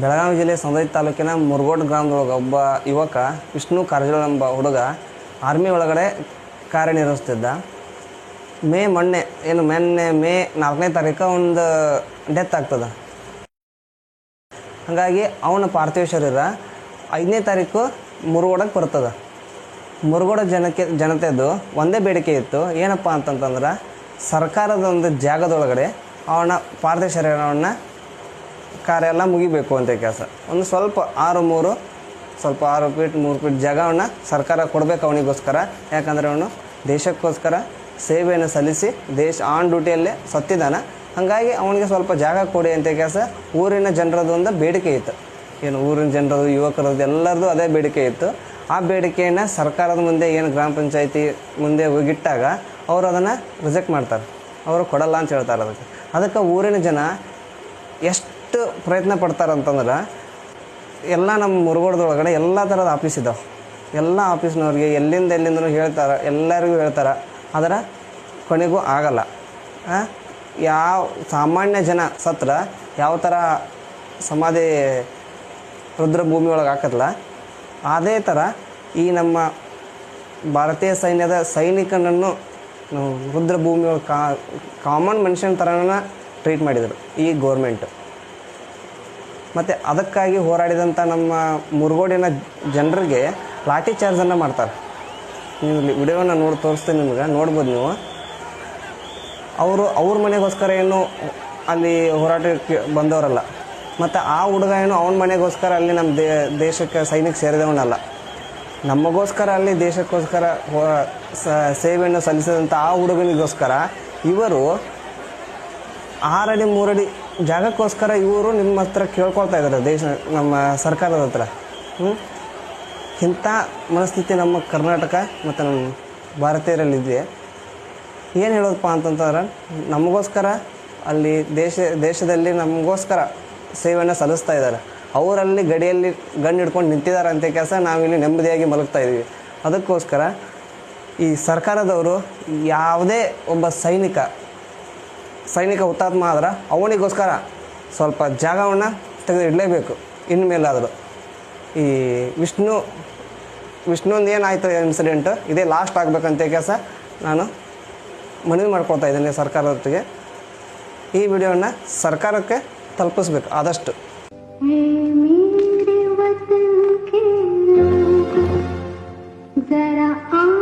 ಬೆಳಗಾವಿ ಜಿಲ್ಲೆ ಸಂದೈ ತಾಲೂಕಿನ ಮುರುಗೋಡ್ ಗ್ರಾಮದೊಳಗೆ ಒಬ್ಬ ಯುವಕ ವಿಷ್ಣು ಕಾರಜೋಳ ಎಂಬ ಹುಡುಗ ಆರ್ಮಿ ಒಳಗಡೆ ಕಾರ್ಯನಿರ್ವಹಿಸ್ತಿದ್ದ. ಮೇ ಮೊನ್ನೆ, ಏನು ಮೊನ್ನೆ ಮೇ ನಾಲ್ಕನೇ ತಾರೀಕು ಒಂದು ಡೆತ್ ಆಗ್ತದೆ. ಹಾಗಾಗಿ ಅವನ ಪಾರ್ಥಿವ ಶರೀರ ಐದನೇ ತಾರೀಕು ಮುರುಗೋಡಕ್ಕೆ ಬರ್ತದೆ. ಮುರುಗೋಡ ಜನಕ್ಕೆ ಜನತೆದು ಒಂದೇ ಬೇಡಿಕೆ ಇತ್ತು, ಏನಪ್ಪ ಅಂತಂತಂದ್ರೆ ಸರ್ಕಾರದ ಒಂದು ಜಾಗದೊಳಗಡೆ ಅವನ ಪಾರ್ಥಿವ ಶರೀರವನ್ನು ಕಾರ್ಯ ಎಲ್ಲ ಮುಗಿಬೇಕು ಅಂತ ಕೆಲಸ. ಒಂದು ಸ್ವಲ್ಪ ಆರು, ಮೂರು, ಸ್ವಲ್ಪ ಆರು ಫೀಟ್, ಮೂರು ಫೀಟ್ ಜಾಗವನ್ನು ಸರ್ಕಾರ ಕೊಡಬೇಕು ಅವನಿಗೋಸ್ಕರ. ಯಾಕಂದರೆ ಅವನು ದೇಶಕ್ಕೋಸ್ಕರ ಸೇವೆಯನ್ನು ಸಲ್ಲಿಸಿ ದೇಶ ಆನ್ ಡ್ಯೂಟಿಯಲ್ಲೇ ಸತ್ತಿದ್ದಾನೆ. ಹಾಗಾಗಿ ಅವನಿಗೆ ಸ್ವಲ್ಪ ಜಾಗ ಕೊಡಿ ಅಂತ ಕೆಲಸ ಊರಿನ ಜನರದ್ದು ಒಂದು ಬೇಡಿಕೆ ಇತ್ತು. ಏನು ಊರಿನ ಜನರದು ಯುವಕರದ್ದು ಎಲ್ಲರದ್ದು ಅದೇ ಬೇಡಿಕೆ ಇತ್ತು. ಆ ಬೇಡಿಕೆಯನ್ನು ಸರ್ಕಾರದ ಮುಂದೆ ಏನು ಗ್ರಾಮ ಪಂಚಾಯತಿ ಮುಂದೆ ಹೋಗಿಟ್ಟಾಗ ಅವರು ಅದನ್ನು ರಿಜೆಕ್ಟ್ ಮಾಡ್ತಾರೆ. ಅವರು ಕೊಡಲ್ಲ ಅಂತ ಹೇಳ್ತಾರೆ ಅದಕ್ಕೆ. ಅದಕ್ಕೆ ಊರಿನ ಜನ ಎಷ್ಟು ಪ್ರಯತ್ನ ಪಡ್ತಾರೆ ಅಂತಂದ್ರೆ ಎಲ್ಲ ನಮ್ಮ ಮುರುಗೋಡದೊಳಗಡೆ ಎಲ್ಲ ಥರದ ಆಫೀಸ್ ಇದ್ದಾವೆ ಎಲ್ಲ ಆಫೀಸ್ನವ್ರಿಗೆ ಎಲ್ಲಿಂದ ಎಲ್ಲಿಂದನೂ ಹೇಳ್ತಾರೆ, ಎಲ್ಲರಿಗೂ ಹೇಳ್ತಾರೆ. ಆದರೆ ಕೊನೆಗೂ ಆಗಲ್ಲ? ಯಾವ ಸಾಮಾನ್ಯ ಜನ ಸತ್ರ ಯಾವ ಥರ ಸಮಾಧಿ ರುದ್ರಭೂಮಿ ಒಳಗೆ ಹಾಕತ್ತಲ್ಲ ಅದೇ ಥರ ಈ ನಮ್ಮ ಭಾರತೀಯ ಸೈನ್ಯದ ಸೈನಿಕನನ್ನು ರುದ್ರಭೂಮಿ ಒಳಗೆ ಕಾಮನ್ ಮನುಷ್ಯನ ಥರನ ಟ್ರೀಟ್ ಮಾಡಿದರು ಈ ಗೋರ್ಮೆಂಟ್ ಮತ್ತು ಅದಕ್ಕಾಗಿ ಹೋರಾಡಿದಂಥ ನಮ್ಮ ಮುರುಗೋಡಿನ ಜನರಿಗೆ ಲಾಠಿ ಚಾರ್ಜನ್ನು ಮಾಡ್ತಾರೆ. ನೀವು ವಿಡಿಯೋನ ನೋಡಿ ತೋರಿಸ್ತೀನಿ ನಿಮ್ಗೆ, ನೋಡ್ಬೋದು ನೀವು. ಅವರು ಅವ್ರ ಮನೆಗೋಸ್ಕರ ಏನು ಅಲ್ಲಿ ಹೋರಾಟಕ್ಕೆ ಬಂದವರಲ್ಲ. ಮತ್ತು ಆ ಹುಡುಗ ಏನು ಅವನ ಮನೆಗೋಸ್ಕರ ಅಲ್ಲಿ ನಮ್ಮ ದೇಶಕ್ಕೆ ಸೈನಿಕ ಸೇರಿದವನಲ್ಲ. ನಮಗೋಸ್ಕರ ಅಲ್ಲಿ ದೇಶಕ್ಕೋಸ್ಕರ ಸೇವೆಯನ್ನು ಸಲ್ಲಿಸಿದಂಥ ಆ ಹುಡುಗನಿಗೋಸ್ಕರ ಇವರು ಆರಡಿ, ಮೂರಡಿ ಜಾಗಕ್ಕೋಸ್ಕರ ಇವರು ನಿಮ್ಮ ಹತ್ರ ಕೇಳ್ಕೊಳ್ತಾ ಇದ್ದಾರೆ, ದೇಶ, ನಮ್ಮ ಸರ್ಕಾರದ ಹತ್ರ. ಇಂಥ ಮನಸ್ಥಿತಿ ನಮ್ಮ ಕರ್ನಾಟಕ ಮತ್ತು ನಮ್ಮ ಭಾರತೀಯರಲ್ಲಿದೆ ಏನು ಹೇಳೋದಪ್ಪ ಅಂತಂತಂದ್ರೆ, ನಮಗೋಸ್ಕರ ಅಲ್ಲಿ ದೇಶ, ದೇಶದಲ್ಲಿ ನಮಗೋಸ್ಕರ ಸೇವೆಯನ್ನು ಸಲ್ಲಿಸ್ತಾ ಇದ್ದಾರೆ. ಅವರಲ್ಲಿ ಗಡಿಯಲ್ಲಿ ಗಣ್ಣು ಹಿಡ್ಕೊಂಡು ನಿಂತಿದ್ದಾರೆ ಅಂತ ಕೆಲಸ ನಾವಿಲ್ಲಿ ನೆಮ್ಮದಿಯಾಗಿ ಮಲಗ್ತಾ ಇದ್ದೀವಿ. ಅದಕ್ಕೋಸ್ಕರ ಈ ಸರ್ಕಾರದವರು ಯಾವುದೇ ಒಬ್ಬ ಸೈನಿಕ ಸೈನಿಕ ಹುತಾತ್ಮ ಆದ್ರೆ ಅವನಿಗೋಸ್ಕರ ಸ್ವಲ್ಪ ಜಾಗವನ್ನು ತೆಗೆದು ಇಡಲೇಬೇಕು ಇನ್ಮೇಲಾದರೂ. ಈ ವಿಷ್ಣು, ವಿಷ್ಣುಂದು ಏನಾಯಿತು ಇನ್ಸಿಡೆಂಟ್ ಇದೇ ಲಾಸ್ಟ್ ಆಗಬೇಕಂತ ಕೆಲಸ ನಾನು ಮನವಿ ಮಾಡ್ಕೊಳ್ತಾ ಇದ್ದೀನಿ ಸರ್ಕಾರದೊಟ್ಟಿಗೆ ಈ ವಿಡಿಯೋವನ್ನು ಸರ್ಕಾರಕ್ಕೆ ತಲುಪಿಸ್ಬೇಕು, ಆದಷ್ಟು. है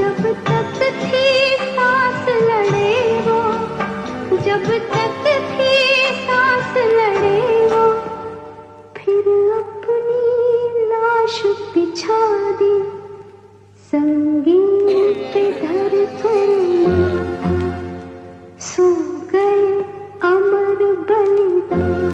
जब